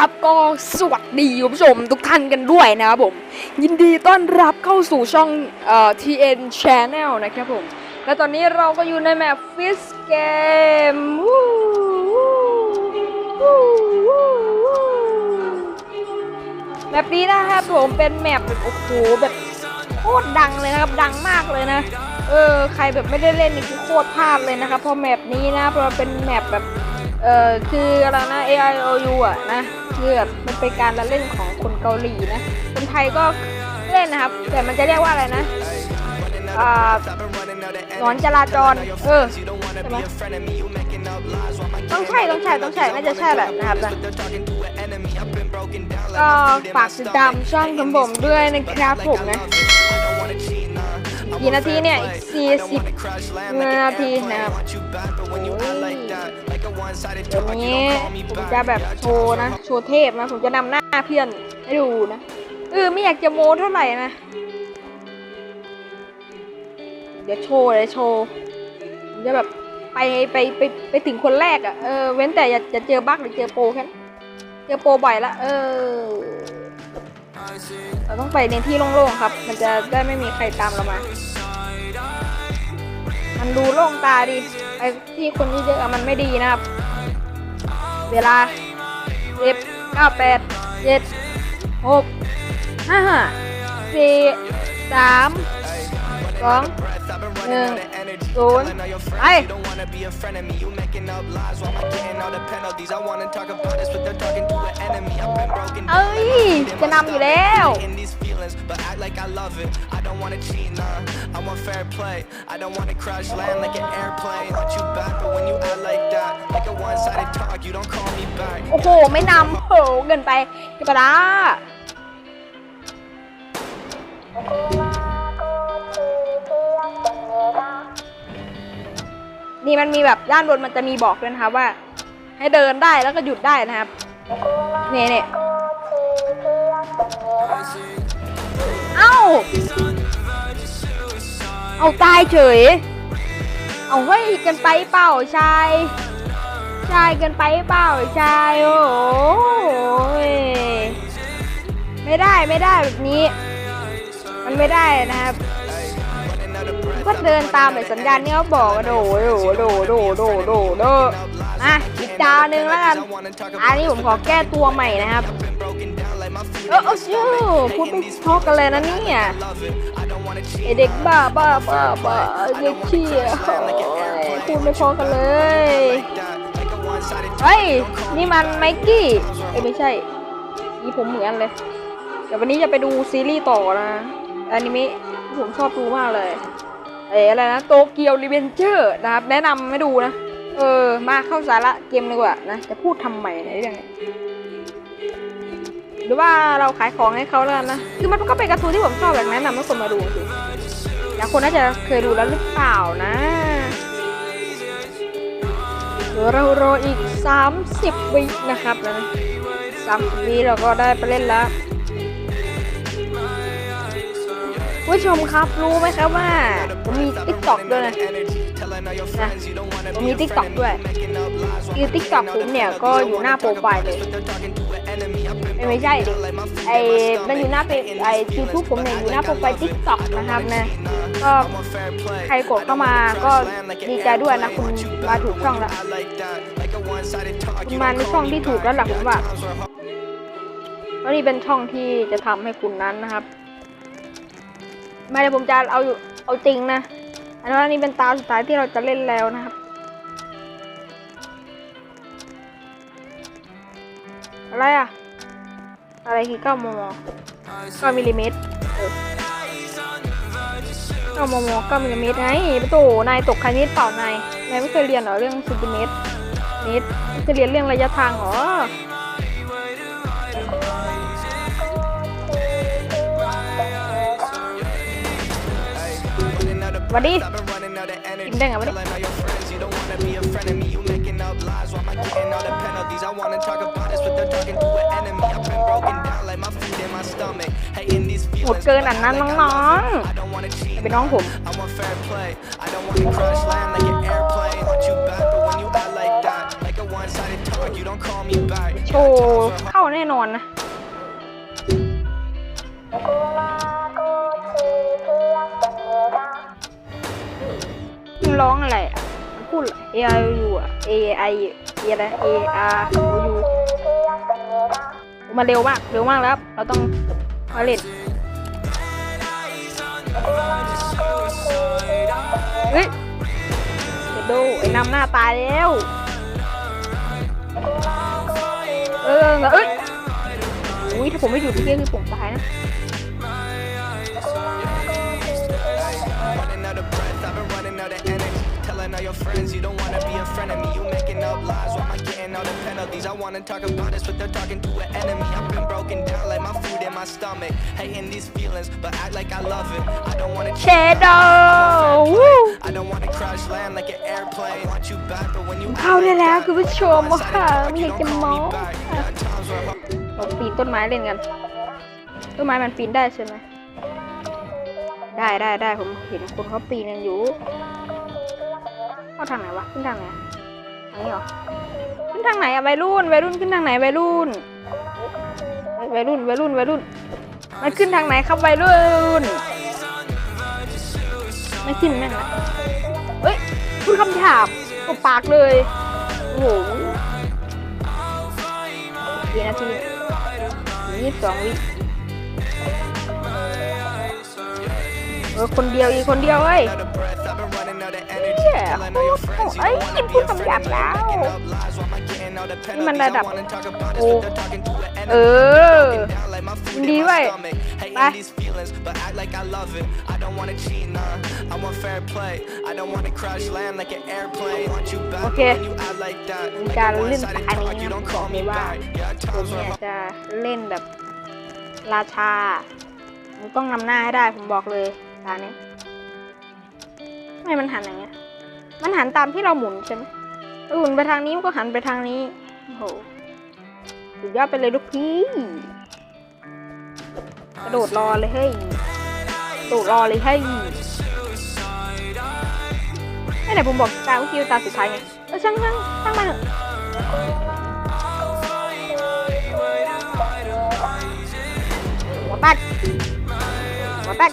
ครับก็สวัสดีคุณผู้ชมทุกท่านกันด้วยนะครับผม ยินดีต้อนรับเข้าสู่ช่องเอ่อ TN Channel นะครับผม และตอนนี้เราก็อยู่ในแมปฟิสเกมแมปนี้นะครับผมเป็นแมปแบบโอ้โหแบบโคตรดังเลยนะครับ ดังมากเลยนะ เออ ใครแบบไม่ได้เล่นนี่คือโคตรพลาดเลยนะครับเพราะแมปนี้นะเพราะมันเป็นแมปแบบเออคืออะไรนะ A I O U อะนะ คือแบบมันเป็นการละเล่นของคนเกาหลีนะ คนไทยก็เล่นนะครับ แต่มันจะเรียกว่าอะไรนะหนอนจราจร เออ ใช่ไหมต้องใช่ ต้องใช่ ต้องใช่ น่าจะใช่แหละนะครับนะก็ฝากติดตามช่องของผมด้วยนะครับผมนะ กี่นาทีเนี่ยอีกสี่สิบนาทีนะครับโอ้ยเดี๋ยวนี้ผมจะแบบโชว์นะ โชว์เทพนะ ผมจะนำหน้าเพื่อนให้ดูนะเออไม่อยากจะโม้เท่าไหร่นะ เดี๋ยวโชว์เดี๋ยวโชว์ผมจะแบบไปไปไปไปถึงคนแรกอะ่ะเออเว้นแต่อย่าจะเจอบั๊กหรือเจอโปรแค่นั้นเจอโปรบ่อยละเออเราต้องไปในที่โล่งๆครับ มันจะได้ไม่มีใครตามเรามา มันดูโล่งตาดีไอ้ที่คนเยอะๆอะมันไม่ดีนะครับ เวลาเจ็บเก้าแปดเจ็ดหกห้าสี่สามสอง หนึ่งศูนย์ไปเอ้ย จะนำอยู่แล้ว in these feelings, but act like I love it. I don't wanna cheat, nah. I want fair play. I don't wanna crash land like an airplane. Want you back, but when you act like that, like a one-sided talk, you don't call me back. โอ้โห ไม่นำโหเกินไปกระปะดา นี่มันมีแบบด้านบนมันจะมีบอกด้วยนะครับว่า ให้เดินได้แล้วก็หยุดได้นะครับเนี่ยเนี่ยเอ้า เอาตายเฉย เอาเฮ้ยเกันไปเปล่าชายชายเกินไปเปล่าชายโอ้ยไม่ได้ไม่ได้แบบนี้ มันไม่ได้นะครับ ก็เดินตามแบบสัญญาณที่เขาบอกโดโดโดโดโดโดโดอะอีกจานหนึ่งแล้วกันอันนี้ผมขอแก้ตัวใหม่นะครับเออเออชื่อพูดไม่เพอกันเลยนะเนี่ยไอเด็กบ้าบ้าบ้าบ้าเด็กเชี่ยพูดไม่พอกันเลยเฮ้ยนี่มันไมกี้เอ้ยไม่ใช่นี่ผมเหมือนเลยเดี๋ยววันนี้จะไปดูซีรีส์ต่อนะอนิเมะผมชอบดูมากเลย เอ๋อะไรนะโตเกียวรีเวนเจอร์นะครับ แนะนำให้ดูนะ เออ มาเข้าสาระเกมดีกว่านะ จะพูดทำไมในเรื่องนี้หรือว่าเราขายของให้เขาแล้วกันนะ คือมันก็เป็นการ์ตูนที่ผมชอบแบบแนะนำให้คนมาดูสิแต่คนน่าจะเคยดูแล้วหรือเปล่านะเดี๋ยวเรารออีก 30 วินะครับนะ30วิเราก็ได้ไปเล่นแล้ว ผู้ชมครับรู้ไหมครับว่าผมมี t ิ k t o k ด้วยนะนะผมมี t ิ k t o k ด้วยคือ t ิ k t o k ผมเนี่ยก็อยู่หน้าโปรไฟล์เลยไม่ใช่ดิไอมันอยู่หน้าเพจไอยูทูบผมเนี่ยอยู่หน้าโปรไฟล์ t ิ k t o k นะครับนะก็ใครกดเข้ามาก็ดีใจด้วยนะคุณมาถูกช่องแล้วคุณมาในช่องที่ถูกแล้วหล่ะผมว่าเพราะนี่เป็นช่องที่จะทำให้คุณนั้นนะครับ ไม่ได้ผมจะเอาอยู่เอาจริงนะอันว่านี่เป็นตาสุดท้ายที่เราจะเล่นแล้วนะครับ อะไรอะอะไรคือ9มม9มิลลิเมตรเออ9มม9มิลลิเมตรไงประตูนายตกคณิตเปล่านายนายไม่เคยเรียนเหรอเรื่องเซนติเมตรนิดจะเรียนเรื่องระยะทางเหรอ วันนี้กินได้ไงวะเนี่ยหมดเกินอันนั้นน้องๆเป็นน้องผม I want fair play. I don't wanna crash land like an airplane. Want you back, but when you act like that, like a one-sided talk, talk, you don't call me back. โชว์เข้าแน่นอนนะ ร้องอะไรมันพูด A I U อะ A I อะไร A R O U มาเร็วมากเร็วมากแล้ว เราต้องมาเล่นเฮ้ยเดี๋ยวดูไอ้นำหน้าตายแล้วเออเอ้ยอุ้ยถ้าผมไม่อยู่ที่นี่คือผมตายนะ all your friends you don't wanna be a friend of me. You making up lies, why am I getting all the penalties? I wanna talk about this, but they're talking to an enemy. I've been broken down like my food in my stomach. Hating these feelings, but act like I love it. I don't wanna เชโดวู้ I don't wanna crash land like an airplane. Want you back, but when you เข้าได้แล้วคุณผู้ชม One ว่า sided ไม่ talk, อยา you ก don't จะ call มอ me ง back. There are times where I'm เราปีนต้นไม้เล่นกัน ต้นไม้มันปีนได้ใช่ไหมได้ได้ได้ผมเห็นคนเขาปีนกันอยู่ เข้าทางไหนวะ ขึ้นทางไหนทางนี้เหรอ ขึ้นทางไหนอะวัยรุ่นวัยรุ่นขึ้นทางไหนวัยรุ่นวัยรุ่นวัยรุ่นวัยรุ่น มันขึ้นทางไหนครับวัยรุ่น ไม่ขึ้นแม่งละเฮ้ยพูดคำหยาบตบปากเลย โอ้โหกี่นาทียี่สิบสองวิเออคนเดียวอีกคนเดียวเอ้ย energy. Yeah. Telling all your friends you Ay, don't wanna be พูด a คำห friend ยา of บ me. แล้ว Making up lies, why am I getting all the นี่มัน penalties? ระดับ I wanna talk about this, โอ้ but they're talking to an เอ enemy. อ Down like my food ยิน in ดี my ด้วย stomach. Hating ไป these feelings, but act like I love it. I don't wanna cheat, nah. I want fair play. I don't wanna crash land like an airplane. Want you back, but Okay. when you act like that, มี like การ a เล่น one-sided ตา talk, นี้ you นะ don't บอ call กเล me ยว่า back. Yeah, ผม times เนี่ where ยจะเล่นแบบราชาผมต้องนำหน้าให้ได้ผมบอกเลยตาเนี้ยทำไมมันหันอย่างเงี้ย มันหันตามที่เราหมุนใช่ไหมหมุนไปทางนี้มันก็หันไปทางนี้โอ้โหสุดยอดไปเลยลูกพี่ กระโดดรอเลยเฮ้ยกระโดดรอเลยเฮ้ยไม่ไหนผมบอกตาเมื่อกี้ตาสุดท้ายไงเออช่างช่างช่างมันเถอะหัวแตกหัวแตก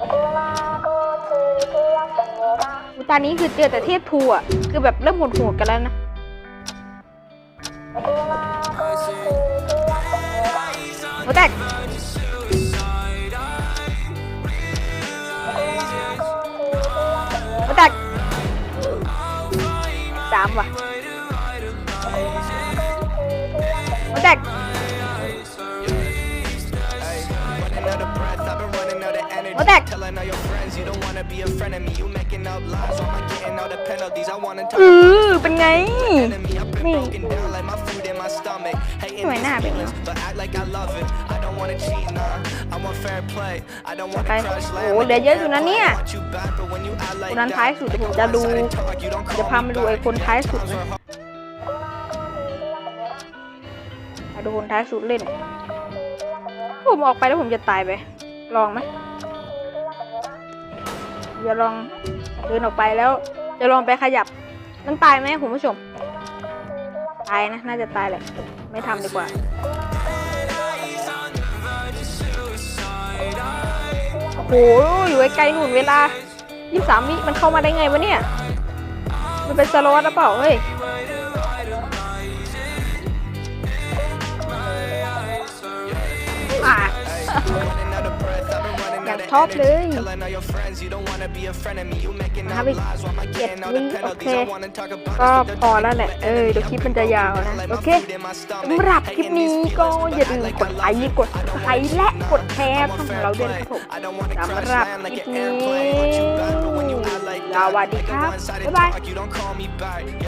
ตกอุตอนนี้คือเจอแต่เทพทูอะ คือแบบเริ่มโหดๆกันแล้วนะหัวแตกหัวแตกสามว่ะหัวแต wanna talk เออเป็นไง enemy. I've been นี่ broken down like my food in my stomach. Hating สวยหน้า these เป็นไง feelings, but act like I love it. I don't wanna cheat, nah. I want fair play. I don't wanna ไป crash โอ้ land โห like เหลือ an เยอะอยู่นะเนี่ย airplane. Want you back, but when you act like คนนั้น that, ท้ายสุดเดี๋ยวผมจะดู one-sided talk, you don't จะ call พา me มาดูไอ้ back. คนท้ายสุด Times เลย were มาดูคนท้ายสุดเล่น ผมออกไปแล้วผมจะตายไป ลองไหม จะลองเดินออกไปแล้ว จะลองไปขยับมันตายไหมคุณผู้ชม ตายนะ น่าจะตายแหละ ไม่ทำดีกว่าโอ้โหอยู่ไกลๆนู่นเวลา 23วิมันเข้ามาได้ไงวะเนี่ย มันเป็นสล็อตหรือเปล่าเฮ้ยอะ บท็อปเลยนะครัอีกเจ็ดวิโอเค ก็พอแล้วแหละ เออเดี๋ยวคลิปมันจะยาวนะ โอเคสำหรับคลิปนี้ก็อย่าลืมกดไลค์กดไลค์และกดแชร์ช่องของเราด้วยนะครับผมสำหรับคลิปนี้สวัสดีครับ บ๊ายบาย